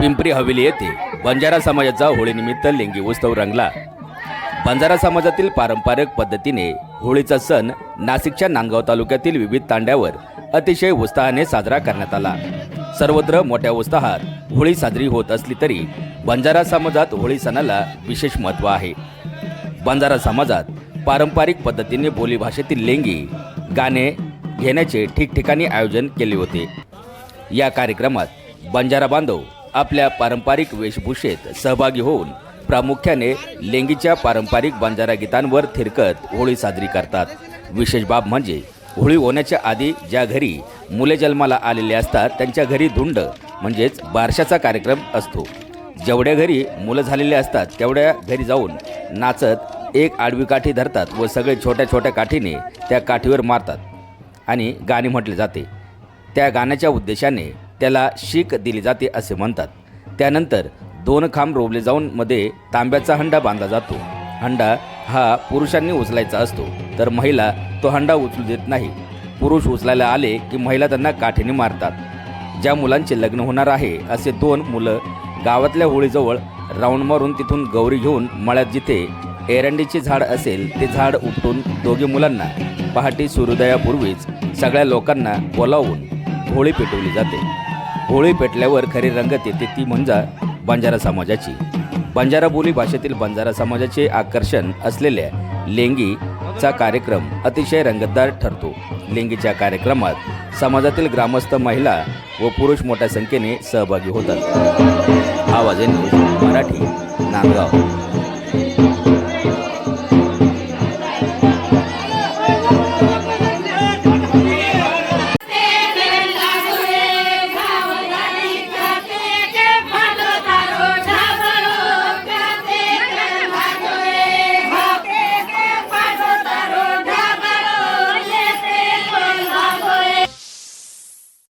पिंपरी हवेली येथे बंजारा समाजाचा होळीनिमित्त लिंगी उत्सव रंगला. बंजारा समाजातील पारंपरिक पद्धतीने होळीचा सण नाशिकच्या नांदगाव तालुक्यातील विविध तांड्यावर अतिशय उत्साहाने साजरा करण्यात आला. सर्वत्र मोठ्या उत्साहात होळी साजरी होत असली तरी बंजारा समाजात होळी सणाला विशेष महत्त्व आहे. बंजारा समाजात पारंपरिक पद्धतीने बोलीभाषेतील लेंगी गाणे घेण्याचे ठिकठिकाणी आयोजन केले होते. या कार्यक्रमात बंजारा बांधव आपल्या पारंपरिक वेशभूषेत सहभागी होऊन प्रामुख्याने लेंगीच्या पारंपरिक बंजारा गीतांवर थिरकत होळी साजरी करतात. विशेष बाब म्हणजे होळी होण्याच्या आधी ज्या घरी मुले जन्माला आलेले असतात त्यांच्या घरी धुंड म्हणजेच बारशाचा कार्यक्रम असतो. जेवढ्या घरी मुलं झालेले असतात तेवढ्या घरी जाऊन नाचत एक आडवी काठी धरतात व सगळे छोट्या छोट्या काठीने त्या काठीवर मारतात आणि गाणे म्हटले जाते. त्या गाण्याच्या उद्देशाने त्याला शीख दिली जाते असे म्हणतात. त्यानंतर दोन खांब रोवले जाऊन मध्ये तांब्याचा हंडा बांधला जातो. हंडा हा पुरुषांनी उचलायचा असतो तर महिला तो हंडा उचलू देत नाही. पुरुष उचलायला आले की महिला त्यांना काठीने मारतात. ज्या मुलांचे लग्न होणार आहे असे दोन मुलं गावातल्या होळीजवळ राऊंड मारून तिथून गौरी घेऊन मळ्यात जिथे एरंडीचे झाड असेल ते झाड उपटून दोघे मुलांना पहाटे सूर्योदयापूर्वीच सगळ्या लोकांना बोलावून होळी पेटवली जाते. होळी पेटल्यावर खरी रंगत येते ती म्हणजे बंजारा समाजाची. बंजारा बोली भाषेतील बंजारा समाजाचे आकर्षण असलेल्या लेंगीचा कार्यक्रम अतिशय रंगतदार ठरतो. लेंगीच्या कार्यक्रमात समाजातील ग्रामस्थ महिला व पुरुष मोठ्या संख्येने सहभागी होतात. आवाज मराठी नांदगाव.